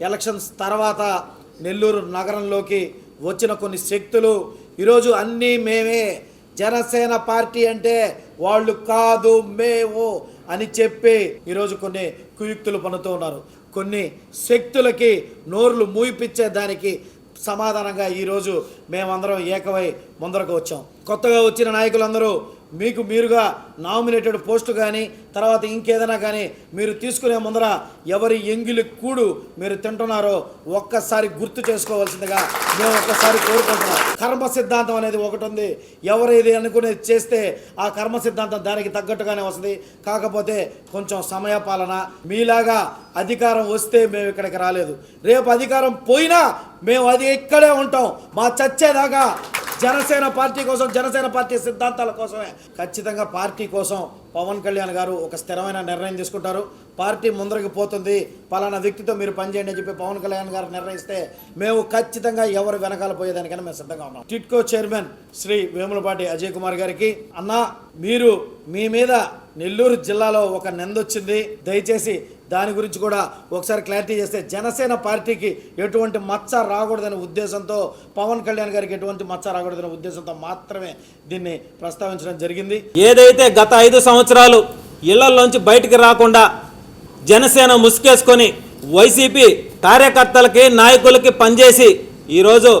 Elections తర్వాత నెల్లూరు నగరంలోకి వచ్చిన కొన్ని శక్తులు. ఈరోజు అన్నీ మేమే. జనసేన పార్టీ అంటే వాళ్ళు కాదు మేము అని చెప్పి ఈరోజు కొన్ని కుయుక్తులు పనుతూ ఉన్నారు. కొన్ని శక్తులకి నోర్లు మూయిపించే దానికి సమాధానంగా ఈరోజు మేమందరం ఏకమై ముందరకు వచ్చాం. కొత్తగా వచ్చిన నాయకులందరూ మీకు మీరుగా నామినేటెడ్ పోస్టు కానీ తర్వాత ఇంకేదైనా కానీ మీరు తీసుకునే ముందర ఎవరి ఎంగిలి కూడు మీరు తింటున్నారో ఒక్కసారి గుర్తు చేసుకోవాల్సిందిగా మేము ఒక్కసారి కోరుకుంటున్నాం. కర్మ సిద్ధాంతం అనేది ఒకటి ఉంది. ఎవరేది అనుకునేది చేస్తే ఆ కర్మ సిద్ధాంతం దానికి తగ్గట్టుగానే వస్తుంది. కాకపోతే కొంచెం సమయపాలన మీలాగా అధికారం వస్తే మేము ఇక్కడికి రాలేదు. రేపు అధికారం పోయినా మేము అది ఇక్కడే ఉంటాం. మా చచ్చేదాకా జనసేన పార్టీ కోసం జనసేన పార్టీ సిద్ధాంతాల కోసమే. ఖచ్చితంగా పార్టీ కోసం పవన్ కళ్యాణ్ గారు ఒక స్థిరమైన నిర్ణయం తీసుకుంటారు. పార్టీ ముందరికి పోతుంది. పలానా వ్యక్తితో మీరు పనిచేయండి అని చెప్పి పవన్ కళ్యాణ్ గారు నిర్ణయిస్తే మేము ఖచ్చితంగా ఎవరు వెనకాల పోయేదానికైనా మేము సిద్ధంగా ఉన్నాం. టిట్కో చైర్మన్ శ్రీ వేములపాటి అజయ్ కుమార్ గారికి అన్నా మీరు మీ మీద నెల్లూరు జిల్లాలో ఒక నిందొచ్చింది దయచేసి దాని గురించి కూడా ఒకసారి క్లారిటీ చేస్తే జనసేన పార్టీకి ఎటువంటి మచ్చ రాకూడదనే ఉద్దేశంతో పవన్ కళ్యాణ్ గారికి ఎటువంటి మచ్చ రాకూడదనే ఉద్దేశంతో మాత్రమే దీన్ని ప్రస్తావించడం జరిగింది. ఏదైతే గత ఐదు సంవత్సరాలు ఇళ్ళలోంచి బయటికి రాకుండా జనసేన ముసుకేసుకొని వైసీపీ కార్యకర్తలకి నాయకులకి పనిచేసి ఈరోజు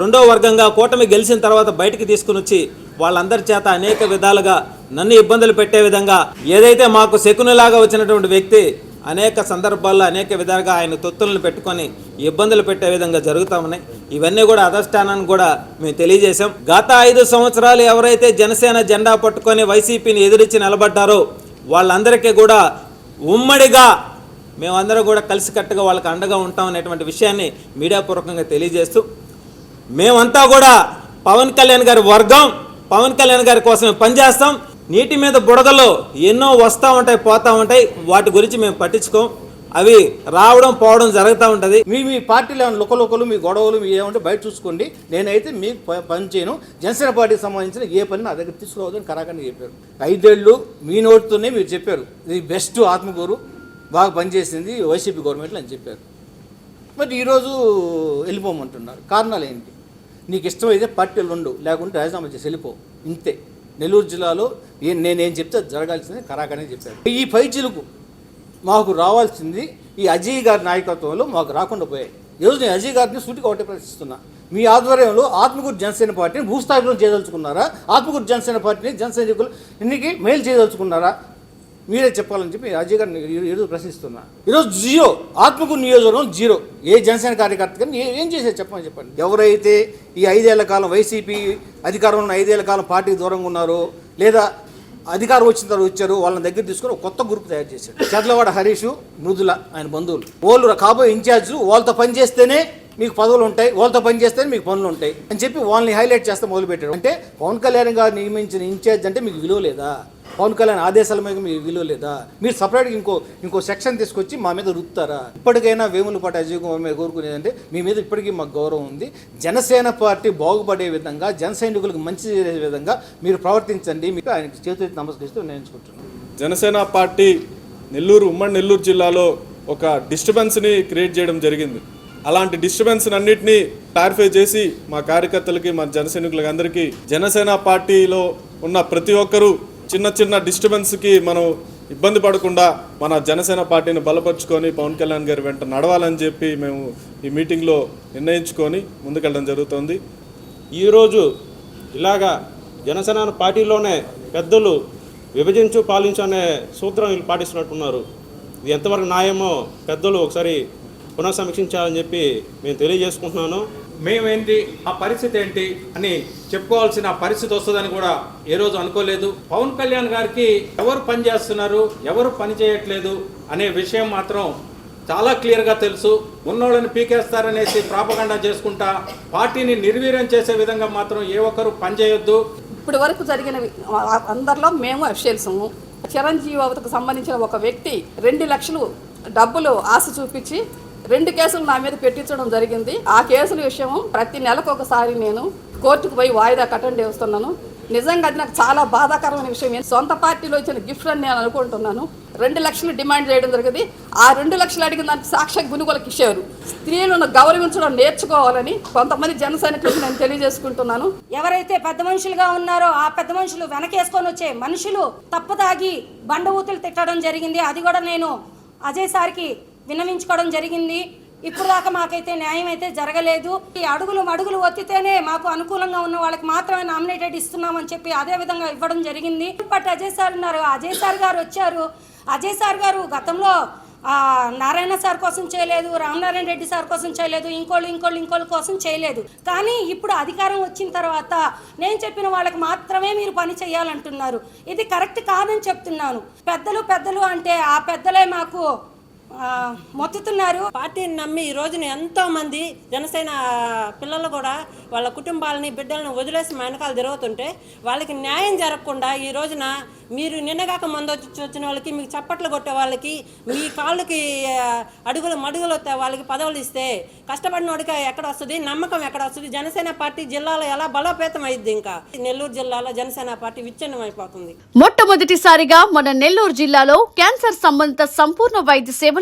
రెండో వర్గంగా కూటమి గెలిచిన తర్వాత బయటికి తీసుకుని వచ్చి వాళ్ళందరి చేత అనేక విధాలుగా నన్ను ఇబ్బందులు పెట్టే విధంగా ఏదైతే మాకు శకునిలాగా వచ్చినటువంటి వ్యక్తి అనేక సందర్భాల్లో అనేక విధాలుగా ఆయన తొత్తులను పెట్టుకొని ఇబ్బందులు పెట్టే విధంగా జరుగుతా ఉన్నాయి. ఇవన్నీ కూడా అధిష్టానాన్ని కూడా మేము తెలియజేశాం. గత ఐదు సంవత్సరాలు ఎవరైతే జనసేన జెండా పట్టుకొని వైసీపీని ఎదురించి నిలబడ్డారో వాళ్ళందరికీ కూడా ఉమ్మడిగా మేమందరం కూడా కలిసికట్టుగా వాళ్ళకి అండగా ఉంటాం అనేటువంటి విషయాన్ని మీడియా పూర్వకంగా తెలియజేస్తూ మేమంతా కూడా పవన్ కళ్యాణ్ గారి వర్గం పవన్ కళ్యాణ్ గారి కోసమే పనిచేస్తాం. నీటి మీద బుడగలో ఎన్నో వస్తూ ఉంటాయి పోతూ ఉంటాయి. వాటి గురించి మేము పట్టించుకోం. అవి రావడం పోవడం జరుగుతూ ఉంటుంది. మీ మీ పార్టీలో ఏమైనా లుకలుకలు మీ గొడవలు మీ ఏమంటే బయట చూసుకోండి. నేనైతే మీకు ప- పని చేయను. జనసేన పార్టీకి సంబంధించిన ఏ పని నా దగ్గర తీసుకురావద్దని కరాకండి చెప్పారు. ఐదేళ్ళు మీ నోటితోనే మీరు చెప్పారు. ఇది బెస్ట్ ఆత్మకూరు బాగా పనిచేసింది వైసీపీ గవర్నమెంట్లో అని చెప్పారు. మరి ఈరోజు వెళ్ళిపోమంటున్నారు. కారణాలు ఏంటి? నీకు ఇష్టమైతే పార్టీలు ఉండు లేకుంటే రాజీనామా చేసి వెళ్ళిపో. ఇంతే. నెల్లూరు జిల్లాలో ఏ నేనేం చెప్తే జరగాల్సింది కరాకనే చెప్పాను ఈ పైచిలకు మాకు రావాల్సింది ఈ అజయ్ గారి నాయకత్వంలో మాకు రాకుండా పోయాయి. ఈరోజు నేను అజయ్ గారిని సూటిగా ఒకటే ప్రశ్నిస్తున్నా. మీ ఆధ్వర్యంలో ఆత్మకూరు జనసేన పార్టీని భూస్థాయిలో చేయదలుచుకున్నారా ఆత్మకూరు జనసేన పార్టీని జనసైనికులు ఇన్నికి మేలు చేయదలుచుకున్నారా మీరే చెప్పాలని చెప్పి అజయ్ గారిని ఈరోజు ప్రశ్నిస్తున్నా. ఈరోజు జీరో ఆత్మకూరు నియోజకవర్గం జీరో. ఏ జనసేన కార్యకర్త కానీ ఏం చేశారు చెప్పమని చెప్పండి. ఎవరైతే ఈ ఐదేళ్ళ కాలం వైసీపీ అధికారంలో ఉన్న ఐదేళ్ళ కాలం పార్టీకి దూరంగా ఉన్నారో లేదా అధికారం వచ్చిన తర్వాత వచ్చారు వాళ్ళని దగ్గర తీసుకొని కొత్త గ్రూప్ తయారు చేశాడు చర్లవాడ హరీష్ మృదుల ఆయన బంధువులు. వాళ్ళు కాబోయే ఇన్ఛార్జ్ వాళ్ళతో పనిచేస్తేనే మీకు పదవులు ఉంటాయి వాళ్ళతో పనిచేస్తేనే మీకు పనులు ఉంటాయి అని చెప్పి వాళ్ళని హైలైట్ చేస్తే మొదలుపెట్టారు. అంటే పవన్ కళ్యాణ్ గారు నియమించిన ఇన్ఛార్జ్ అంటే మీకు విలువ లేదా? పవన్ కళ్యాణ్ ఆదేశాల మీద మీ విలువ లేదా? మీరు సపరేట్గా ఇంకో ఇంకో సెక్షన్ తీసుకొచ్చి మా మీద రుత్తారా ఇప్పటికైనా వేములపాటి అజయ్ కుమార్ మీద కోరుకునేదంటే మీ మీద ఇప్పటికీ మాకు గౌరవం ఉంది. జనసేన పార్టీ బాగుపడే విధంగా జన సైనికులకు మంచి చేసే విధంగా మీరు ప్రవర్తించండి. మీకు ఆయనకి చేతులెత్తి నమస్కరిస్తూ నిర్ణయించుకుంటున్నాను. జనసేన పార్టీ నెల్లూరు ఉమ్మడి నెల్లూరు జిల్లాలో ఒక డిస్టర్బెన్స్ని క్రియేట్ చేయడం జరిగింది. అలాంటి డిస్టర్బెన్స్ అన్నింటినీ క్లారిఫై చేసి మా కార్యకర్తలకి మా జన సైనికులకి అందరికీ జనసేన పార్టీలో ఉన్న ప్రతి ఒక్కరూ చిన్న చిన్న డిస్టర్బెన్స్కి మనం ఇబ్బంది పడకుండా మన జనసేన పార్టీని బలపరుచుకొని పవన్ కళ్యాణ్ గారి వెంట నడవాలని చెప్పి మేము ఈ మీటింగ్లో నిర్ణయించుకొని ముందుకెళ్ళడం జరుగుతోంది. ఈరోజు ఇలాగా జనసేన పార్టీలోనే పెద్దలు విభజించు పాలించు అనే సూత్రం వీళ్ళు పాటిస్తున్నట్టున్నారు. ఇది ఎంతవరకు న్యాయమో పెద్దలు ఒకసారి పునఃసమీక్షించాలని చెప్పి మేము తెలియజేసుకుంటున్నాను. మేమేంటి ఆ పరిస్థితి ఏంటి అని చెప్పుకోవాల్సిన పరిస్థితి వస్తుందని కూడా ఏ రోజు అనుకోలేదు. పవన్ కళ్యాణ్ గారికి ఎవరు పని చేస్తున్నారు ఎవరు పని చేయట్లేదు అనే విషయం మాత్రం చాలా క్లియర్గా తెలుసు. ఉన్నోళ్ళని పీకేస్తారనేసి ప్రాపగండా చేసుకుంటా పార్టీని నిర్వీర్యం చేసే విధంగా మాత్రం ఏ ఒక్కరు పనిచేయొద్దు ఇప్పటి వరకు జరిగిన అందరిలో మేము అఫీషియల్సము. చిరంజీవి అవతకు సంబంధించిన ఒక వ్యక్తి రెండు లక్షలు డబ్బులు ఆశ చూపించి రెండు కేసులు నా మీద పెట్టించడం జరిగింది. ఆ కేసుల విషయం ప్రతి నెలకు ఒకసారి నేను కోర్టుకు పోయి వాయిదా కట్టండి వస్తున్నాను. నిజంగా అది నాకు చాలా బాధాకరమైన విషయం. సొంత పార్టీలో ఇచ్చిన గిఫ్ట్ అని నేను అనుకుంటున్నాను. రెండు లక్షలు డిమాండ్ చేయడం జరిగింది. ఆ రెండు లక్షలు అడిగిన దానికి సాక్షాత్ గునుగోలకు ఇచ్చారు స్త్రీలను గౌరవించడం నేర్చుకోవాలని కొంతమంది జన సైనికులకు నేను తెలియజేసుకుంటున్నాను. ఎవరైతే పెద్ద మనుషులుగా ఉన్నారో ఆ పెద్ద మనుషులు వెనకేసుకొని వచ్చే మనుషులు తప్పు తాగి బండ ఊతులు తిట్టడం జరిగింది. అది కూడా నేను అజయ్ సార్కి విన్నవించుకోవడం జరిగింది. ఇప్పుడు దాకా మాకైతే న్యాయం అయితే జరగలేదు. ఈ అడుగులు మడుగులు ఒత్తితేనే మాకు అనుకూలంగా ఉన్న వాళ్ళకి మాత్రమే నామినేటెడ్ ఇస్తున్నామని చెప్పి అదే విధంగా ఇవ్వడం జరిగింది. బట్ అజయ్ సార్ ఉన్నారు. అజయ్ సార్ గారు వచ్చారు. అజయ్ సార్ గారు గతంలో నారాయణ సార్ కోసం చేయలేదు రామనారాయణ రెడ్డి సార్ కోసం చేయలేదు ఇంకోళ్ళు ఇంకోళ్ళు ఇంకోళ్ళ కోసం చేయలేదు. కానీ ఇప్పుడు అధికారం వచ్చిన తర్వాత నేను చెప్పిన వాళ్ళకి మాత్రమే మీరు పని చేయాలంటున్నారు. ఇది కరెక్ట్ కాదని చెప్తున్నాను. పెద్దలు పెద్దలు అంటే ఆ పెద్దలే మాకు మొత్తుతున్నారు. పార్టీని నమ్మి ఈ రోజున ఎంతో మంది జనసేన పిల్లలు కూడా వాళ్ళ కుటుంబాలని బిడ్డలను వదిలేసి మా వెనకాల తిరుగుతుంటే వాళ్ళకి న్యాయం జరగకుండా ఈ రోజున మీరు నిన్నగాక మందు వచ్చి వచ్చిన వాళ్ళకి మీకు చప్పట్లు కొట్టే వాళ్ళకి మీ కాళ్ళకి అడుగులు మడుగులు వస్తే వాళ్ళకి పదవులు ఇస్తే కష్టపడినోడికి ఎక్కడ వస్తుంది? నమ్మకం ఎక్కడ వస్తుంది? జనసేన పార్టీ జిల్లాలో ఎలా బలోపేతం అయింది ఇంకా? నెల్లూరు జిల్లాలో జనసేన పార్టీ విచ్ఛిన్నం అయిపోతుంది మొట్టమొదటిసారిగా మన నెల్లూరు జిల్లాలో క్యాన్సర్ సంబంధిత సంపూర్ణ వైద్య సేవలు